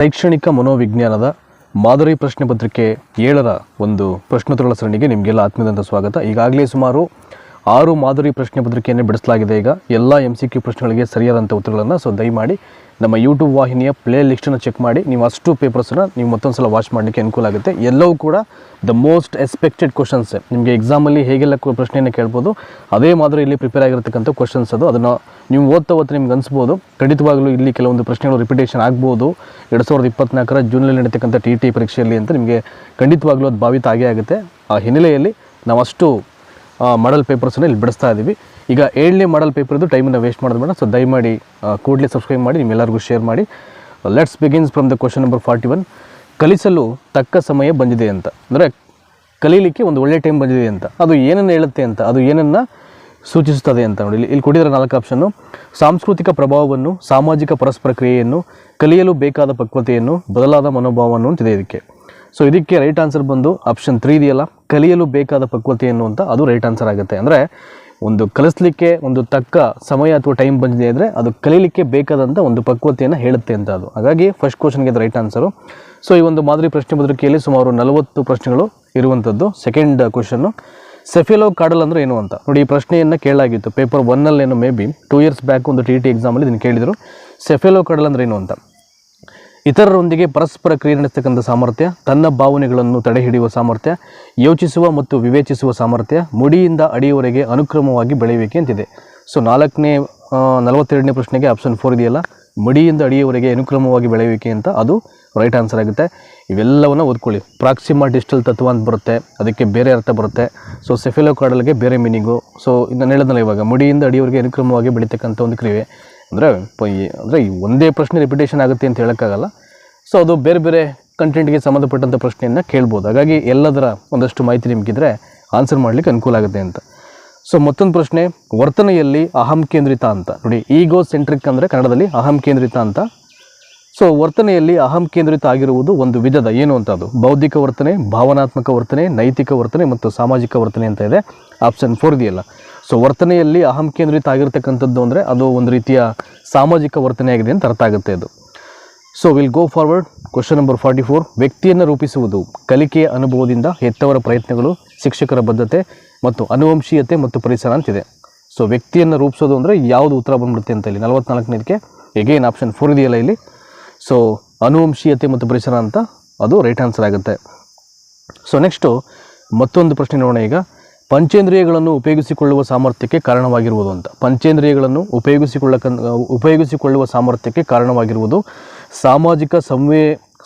ಶೈಕ್ಷಣಿಕ ಮನೋವಿಜ್ಞಾನದ ಮಾದರಿ ಪ್ರಶ್ನೆ ಪತ್ರಿಕೆ ಏಳರ ಒಂದು ಪ್ರಶ್ನೋತ್ತರಗಳ ಸರಣಿಗೆ ನಿಮಗೆಲ್ಲ ಆತ್ಮೀಯದಂತ ಸ್ವಾಗತ. ಈಗಾಗಲೇ ಸುಮಾರು ಆರು ಮಾದರಿ ಪ್ರಶ್ನೆ ಪತ್ರಿಕೆಯನ್ನು ಬಿಡಿಸಲಾಗಿದೆ. ಈಗ ಎಲ್ಲ ಎಂ ಸಿ ಕ್ಯೂ ಪ್ರಶ್ನೆಗಳಿಗೆ ಸರಿಯಾದಂಥ ಉತ್ತರಗಳನ್ನು ಸೊ ದಯಮಾಡಿ ನಮ್ಮ ಯೂಟ್ಯೂಬ್ ವಾಹಿನಿಯ ಪ್ಲೇ ಲಿಸ್ಟನ್ನು ಚೆಕ್ ಮಾಡಿ. ನೀವು ಅಷ್ಟು ಪೇಪರ್ಸನ್ನು ನೀವು ಮತ್ತೊಂದು ಸಲ ವಾಚ್ ಮಾಡಲಿಕ್ಕೆ ಅನುಕೂಲ ಆಗುತ್ತೆ. ಎಲ್ಲವೂ ಕೂಡ ದ ಮೋಸ್ಟ್ ಎಕ್ಸ್ಪೆಕ್ಟೆಡ್ ಕ್ವಶನ್ಸ್ ನಿಮಗೆ ಎಕ್ಸಾಮಲ್ಲಿ ಹೇಗೆಲ್ಲ ಪ್ರಶ್ನೆಯನ್ನು ಕೇಳ್ಬೋದು, ಅದೇ ಮಾದರಿಯಲ್ಲಿ ಪ್ರಿಪೇರ್ ಆಗಿರತಕ್ಕಂಥ ಕ್ವಶನ್ಸ್ ಅದು. ಅದನ್ನು ನೀವು ಓದ್ತಾ ಓದ್ತಾ ನಿಮ್ಗೆ ಅನಿಸ್ಬೋದು. ಖಂಡಿತವಾಗಲೂ ಇಲ್ಲಿ ಕೆಲವೊಂದು ಪ್ರಶ್ನೆಗಳು ರಿಪಿಟೇಷನ್ ಆಗ್ಬೋದು. ಎರಡು ಸಾವಿರದ ಇಪ್ಪತ್ನಾಲ್ಕರ ಜೂನಲ್ಲಿ ನಡೀತಕ್ಕಂಥ ಟಿ ಟಿ ಪರೀಕ್ಷೆಯಲ್ಲಿ ಅಂತ ನಿಮಗೆ ಖಂಡಿತವಾಗ್ಲೂ ಅದು ಭಾವಿತ ಆಗೇ ಆಗುತ್ತೆ. ಆ ಹಿನ್ನೆಲೆಯಲ್ಲಿ ನಾವು ಅಷ್ಟು ಮಾಡಲ್ ಪೇಪರ್ಸನ್ನು ಇಲ್ಲಿ ಬಿಡಿಸ್ತಾ ಇದ್ದೀವಿ ಈಗ ಏಳನೇ ಮಾಡಲ್ ಪೇಪರ್ದು ಟೈಮನ್ನು ವೇಸ್ಟ್ ಮಾಡೋದು ಬೇಡ. ಸೊ ದಯಮಾಡಿ ಕೂಡಲೇ ಸಬ್ಸ್ಕ್ರೈಬ್ ಮಾಡಿ, ನಿಮ್ಮೆಲ್ಲರಿಗೂ ಶೇರ್ ಮಾಡಿ. Let's begins from the question number forty one ಕಲಿಸಲು ತಕ್ಕ ಸಮಯ ಬಂದಿದೆ ಅಂತ. ಅಂದರೆ ಕಲೀಲಿಕ್ಕೆ ಒಂದು ಒಳ್ಳೆ ಟೈಮ್ ಬಂದಿದೆ ಅಂತ. ಅದು ಏನನ್ನು ಹೇಳುತ್ತೆ ಅಂತ, ಅದು ಏನನ್ನು ಸೂಚಿಸುತ್ತದೆ ಅಂತ ನೋಡಿ. ಇಲ್ಲಿ ಕೊಟ್ಟಿದ್ದಾರೆ ನಾಲ್ಕು ಆಪ್ಷನ್ನು ಸಾಂಸ್ಕೃತಿಕ ಪ್ರಭಾವವನ್ನು, ಸಾಮಾಜಿಕ ಪರಸ್ಪರ ಕ್ರಿಯೆಯನ್ನು, ಕಲಿಯಲು ಬೇಕಾದ ಪಕ್ವತೆಯನ್ನು, ಬದಲಾದ ಮನೋಭಾವವನ್ನು ಅಂತಿದೆ ಇದಕ್ಕೆ. ಸೊ ಇದಕ್ಕೆ ರೈಟ್ ಆನ್ಸರ್ ಬಂದು ಆಪ್ಷನ್ ತ್ರೀ ಇದೆಯಲ್ಲ? ಕಲಿಯಲು ಬೇಕಾದ ಪಕ್ವತೆ ಅಂತ ಅದು ರೈಟ್ ಆನ್ಸರ್ ಆಗುತ್ತೆ. ಅಂದರೆ ಒಂದು ಕಲಿಸ್ಲಿಕ್ಕೆ ಒಂದು ತಕ್ಕ ಸಮಯ ಅಥವಾ ಟೈಮ್ ಬಂದಿದೆ ಅಂದರೆ ಅದು ಕಲೀಲಿಕ್ಕೆ ಬೇಕಾದಂಥ ಒಂದು ಪಕ್ವತೆಯನ್ನು ಹೇಳುತ್ತೆ ಅಂತ ಅದು. ಹಾಗಾಗಿ ಫಸ್ಟ್ ಕ್ವಶನ್ಗೆ ರೈಟ್ ಆನ್ಸರು ಸೊ ಈ ಒಂದು ಮಾದರಿ ಪ್ರಶ್ನೆ ಪತ್ರಿಕೆಯಲ್ಲಿ ಸುಮಾರು ನಲವತ್ತು ಪ್ರಶ್ನೆಗಳು ಇರುವಂಥದ್ದು ಸೆಕೆಂಡ್ ಕ್ವಶನ್ನು ಸೆಫೆಲೋ ಕಾಡಲ್ ಅಂದರೆ ಏನು ಅಂತ? ನೋಡಿ, ಈ ಪ್ರಶ್ನೆಯನ್ನು ಕೇಳಾಗಿತ್ತು paper ಒನ್ನಲ್ಲೇನು may be two years back ಒಂದು ಟಿ ಟಿ ಎಕ್ಸಾಮಲ್ಲಿ ಇದನ್ನು ಕೇಳಿದರು. ಸೆಫೆಲೋ ಕಾಡಲ್ ಅಂದರೆ ಏನು ಅಂತ? ಇತರರೊಂದಿಗೆ ಪರಸ್ಪರ ಕ್ರಿಯೆ ನಡೆಸ್ತಕ್ಕಂಥ ಸಾಮರ್ಥ್ಯ, ತನ್ನ ಭಾವನೆಗಳನ್ನು ತಡೆಹಿಡಿಯುವ ಸಾಮರ್ಥ್ಯ, ಯೋಚಿಸುವ ಮತ್ತು ವಿವೇಚಿಸುವ ಸಾಮರ್ಥ್ಯ, ಮುಡಿಯಿಂದ ಅಡಿಯವರೆಗೆ ಅನುಕ್ರಮವಾಗಿ ಬೆಳೆಯುವಿಕೆ ಅಂತಿದೆ ಸೊ ನಾಲ್ಕನೇ ನಲವತ್ತೆರಡನೇ ಪ್ರಶ್ನೆಗೆ ಆಪ್ಷನ್ ಫೋರ್ ಇದೆಯಲ್ಲ? ಮಡಿಯಿಂದ ಅಡಿಯವರೆಗೆ ಅನುಕ್ರಮವಾಗಿ ಬೆಳೆಯುವಿಕೆ ಅಂತ ಅದು ರೈಟ್ ಆನ್ಸರ್ ಆಗುತ್ತೆ. ಇವೆಲ್ಲವನ್ನು ಓದ್ಕೊಳ್ಳಿ. ಪ್ರಾಕ್ಸಿಮಾ ಡಿಜಿಟಲ್ ತತ್ವ ಅಂತ ಬರುತ್ತೆ, ಅದಕ್ಕೆ ಬೇರೆ ಅರ್ಥ ಬರುತ್ತೆ. ಸೊ ಸೆಫೆಲೋ ಕಾಡಲ್ಗೆ ಬೇರೆ ಮೀನಿಂಗು ಸೊ ಇದನ್ನು ಹೇಳಿದ್ನಲ್ಲ ಇವಾಗ, ಮುಡಿಯಿಂದ ಅಡಿಯವರೆಗೆ ಅನುಕ್ರಮವಾಗಿ ಬೆಳೀತಕ್ಕಂಥ ಒಂದು ಕ್ರಿಯೆ. ಅಂದರೆ ಅಂದರೆ ಈ ಒಂದೇ ಪ್ರಶ್ನೆ ರಿಪಿಟೇಷನ್ ಆಗುತ್ತೆ ಅಂತ ಹೇಳೋಕ್ಕಾಗಲ್ಲ. ಸೊ ಅದು ಬೇರೆ ಬೇರೆ ಕಂಟೆಂಟ್ಗೆ ಸಂಬಂಧಪಟ್ಟಂಥ ಪ್ರಶ್ನೆಯನ್ನು ಕೇಳ್ಬೋದು. ಹಾಗಾಗಿ ಎಲ್ಲದರ ಒಂದಷ್ಟು ಮಾಹಿತಿ ನಿಮಗಿದ್ರೆ ಆನ್ಸರ್ ಮಾಡಲಿಕ್ಕೆ ಅನುಕೂಲ ಆಗುತ್ತೆ ಅಂತ. ಸೊ ಮತ್ತೊಂದು ಪ್ರಶ್ನೆ, ವರ್ತನೆಯಲ್ಲಿ ಅಹಂ ಕೇಂದ್ರಿತ ಅಂತ. ನೋಡಿ ಈಗೋ ಸೆಂಟ್ರಿಕ್ ಅಂದರೆ ಕನ್ನಡದಲ್ಲಿ ಅಹಂ ಕೇಂದ್ರಿತ ಅಂತ. ಸೊ ವರ್ತನೆಯಲ್ಲಿ ಅಹಂ ಕೇಂದ್ರಿತ ಆಗಿರುವುದು ಒಂದು ವಿಧದ. ಏನು ಅಂತ ಅದು? ಬೌದ್ಧಿಕ ವರ್ತನೆ, ಭಾವನಾತ್ಮಕ ವರ್ತನೆ, ನೈತಿಕ ವರ್ತನೆ ಮತ್ತು ಸಾಮಾಜಿಕ ವರ್ತನೆ ಅಂತ ಇದೆ. ಆಪ್ಷನ್ ಫೋರ್ ಇದೆಯಲ್ಲ. ಸೊ ವರ್ತನೆಯಲ್ಲಿ ಅಹಂ ಕೇಂದ್ರಿತ ಆಗಿರ್ತಕ್ಕಂಥದ್ದು ಅಂದರೆ ಅದು ಒಂದು ರೀತಿಯ ಸಾಮಾಜಿಕ ವರ್ತನೆ ಆಗಿದೆ ಅಂತ ಅರ್ಥ ಆಗುತ್ತೆ ಅದು. So will go forward question number forty four ವ್ಯಕ್ತಿಯನ್ನು ರೂಪಿಸುವುದು ಕಲಿಕೆಯ ಅನುಭವದಿಂದ ಹೆತ್ತವರ ಪ್ರಯತ್ನಗಳು, ಶಿಕ್ಷಕರ ಬದ್ಧತೆ ಮತ್ತು ಅನುವಂಶೀಯತೆ ಮತ್ತು ಪರಿಸರ ಅಂತಿದೆ. ಸೊ ವ್ಯಕ್ತಿಯನ್ನು ರೂಪಿಸೋದು ಅಂದರೆ ಯಾವುದು ಉತ್ತರ ಬಂದ್ಬಿಡುತ್ತೆ ಅಂತ ಇಲ್ಲಿ ನಲವತ್ನಾಲ್ಕನೇದಕ್ಕೆ ಎಗೇನ್ ಆಪ್ಷನ್ ಫೋರ್ ಇದೆಯಲ್ಲ ಇಲ್ಲಿ. ಸೊ ಅನುವಂಶೀಯತೆ ಮತ್ತು ಪರಿಸರ ಅಂತ ಅದು ರೈಟ್ ಆನ್ಸರ್ ಆಗುತ್ತೆ. ಸೊ ನೆಕ್ಸ್ಟು ಮತ್ತೊಂದು ಪ್ರಶ್ನೆ ನೋಡೋಣ ಈಗ. ಪಂಚೇಂದ್ರಿಯಗಳನ್ನು ಉಪಯೋಗಿಸಿಕೊಳ್ಳುವ ಸಾಮರ್ಥ್ಯಕ್ಕೆ ಕಾರಣವಾಗಿರುವುದು ಅಂತ. ಪಂಚೇಂದ್ರಿಯಗಳನ್ನು ಉಪಯೋಗಿಸಿಕೊಳ್ಳಕ ಉಪಯೋಗಿಸಿಕೊಳ್ಳುವ ಸಾಮರ್ಥ್ಯಕ್ಕೆ ಕಾರಣವಾಗಿರುವುದು ಸಾಮಾಜಿಕ ಸಂವೇ,